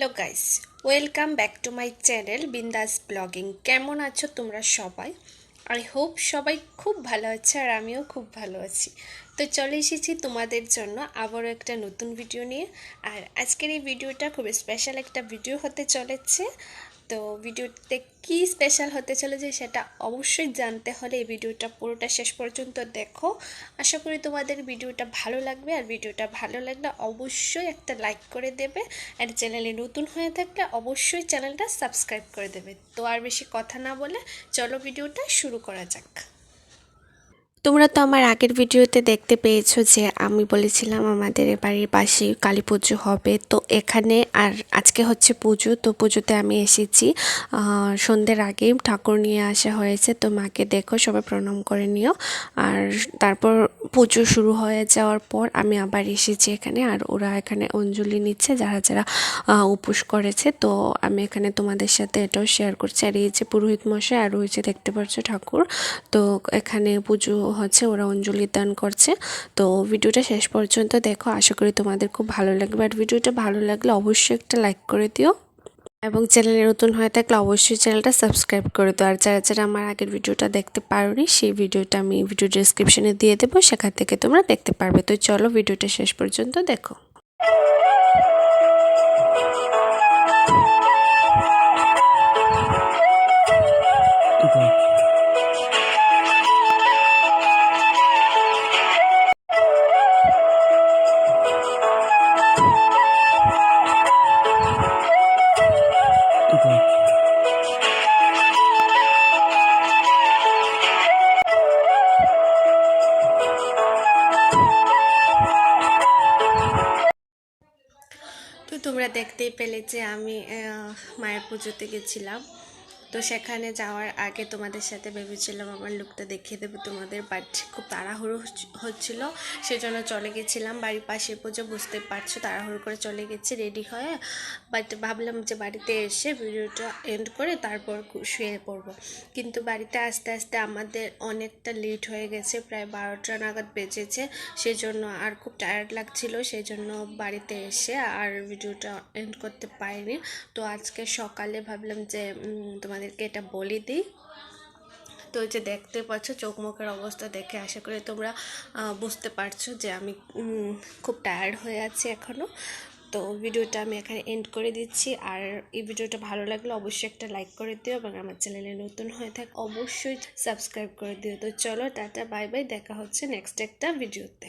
Hello guys welcome back to my channel Bindas blogging কেমন আছো তোমরা সবাই? আই হোপ সবাই খুব ভালো আছে আর আমিও খুব ভালো আছি। তো চলে এসেছি তোমাদের জন্য আবারও একটা নতুন ভিডিও নিয়ে। আর আজকের এই ভিডিওটা খুব স্পেশাল একটা ভিডিও হতে চলেছে। তো ভিডিওতে কি স্পেশাল হতে চলেছে সেটা অবশ্যই জানতে হলে এই ভিডিওটা পুরোটা শেষ পর্যন্ত দেখো। আশা করি তোমাদের ভিডিওটা ভালো লাগবে। আর ভিডিওটা ভালো লাগলে অবশ্যই একটা লাইক করে দেবে। আর চ্যানেলে নতুন হয়ে থাকলে অবশ্যই চ্যানেলটা সাবস্ক্রাইব করে দেবে। তো আর বেশি কথা না বলে চলো ভিডিওটা শুরু করা যাক। তোমরা তো আমার আগের ভিডিওতে দেখতে পেয়েছ যে আমি বলেছিলাম আমাদের বাড়ির পাশে কালী পুজো হবে। তো এখানে আর আজকে হচ্ছে পুজো, তো পুজোতে আমি এসেছি। সন্ধ্যের আগে ঠাকুর নিয়ে আসা হয়েছে, তো মাকে দেখো, সবাই প্রণাম করে নিও। আর তারপর পুজো শুরু হয়ে যাওয়ার পর আমি আবার এসেছি এখানে আর ওরা এখানে অঞ্জলি নিচ্ছে, যারা যারা উপোস করেছে। তো আমি এখানে তোমাদের সাথে এটাও শেয়ার করছি। আর এই যে পুরোহিত মশাই আর যে দেখতে পাচ্ছ ঠাকুর, তো এখানে পুজো হচ্ছে, ওরা অঞ্জলি দান করছে। তো ভিডিওটা শেষ পর্যন্ত দেখো। আশা করি তোমাদের খুব ভালো লাগবে। আর ভিডিওটা ভালো লাগলে অবশ্যই একটা লাইক করে দিও। এবং চ্যানেলে নতুন হয়ে থাকলে অবশ্যই চ্যানেলটা সাবস্ক্রাইব করে দেবো আর যারা যারা আমার আগের ভিডিওটা দেখতে পারোনি, সেই ভিডিওটা আমি ভিডিও ডিসক্রিপশনে দিয়ে দেবো। সেখান থেকে তোমরা দেখতে পারবে। তো চলো ভিডিওটা শেষ পর্যন্ত দেখো। তোমরা দেখতেই পেলে যে আমি মায়ের পুজোতে গেছিলাম। তো সেখানে যাওয়ার আগে তোমাদের সাথে ভেবেছিলাম আমার লুকটা দেখিয়ে দেবো। তোমাদের বাট খুব তাড়াহুড়ো হচ্ছ- হচ্ছিল সেজন্য চলে গেছিলাম। বাড়ির পাশে পুজো বুঝতে পারছ তাড়াহুড়ো করে চলে গেছি রেডি হয়ে। বাট ভাবলাম যে বাড়িতে এসে ভিডিওটা এন্ড করে তারপর শুয়ে পড়ব। কিন্তু বাড়িতে আস্তে আস্তে আমাদের অনেকটা লেট হয়ে গেছে প্রায় বারোটা নাগাদ বেজেছে। সেজন্য আর খুব টায়ার্ড লাগছিল সেই জন্য বাড়িতে এসে আর ভিডিওটা এন্ড করতে পারিনি। তো আজকে সকালে ভাবলাম যে উম, তোমাদেরকে এটা বলে দিই। তো যে দেখতে পাচ্ছ, চোখ মুখের অবস্থা দেখে আশা করি তোমরা বুঝতে পারছ যে আমি খুব টায়ার্ড হয়ে আছি এখনও তো ভিডিওটা আমি এখানে এন্ড করে দিচ্ছি। আর এই ভিডিওটা ভালো লাগলে অবশ্যই একটা লাইক করে দিও এবং আমার চ্যানেলে নতুন হয়ে থাক, অবশ্যই সাবস্ক্রাইব করে দিও। তো চলো, টাটা বাই বাই দেখা হচ্ছে নেক্সট একটা ভিডিওতে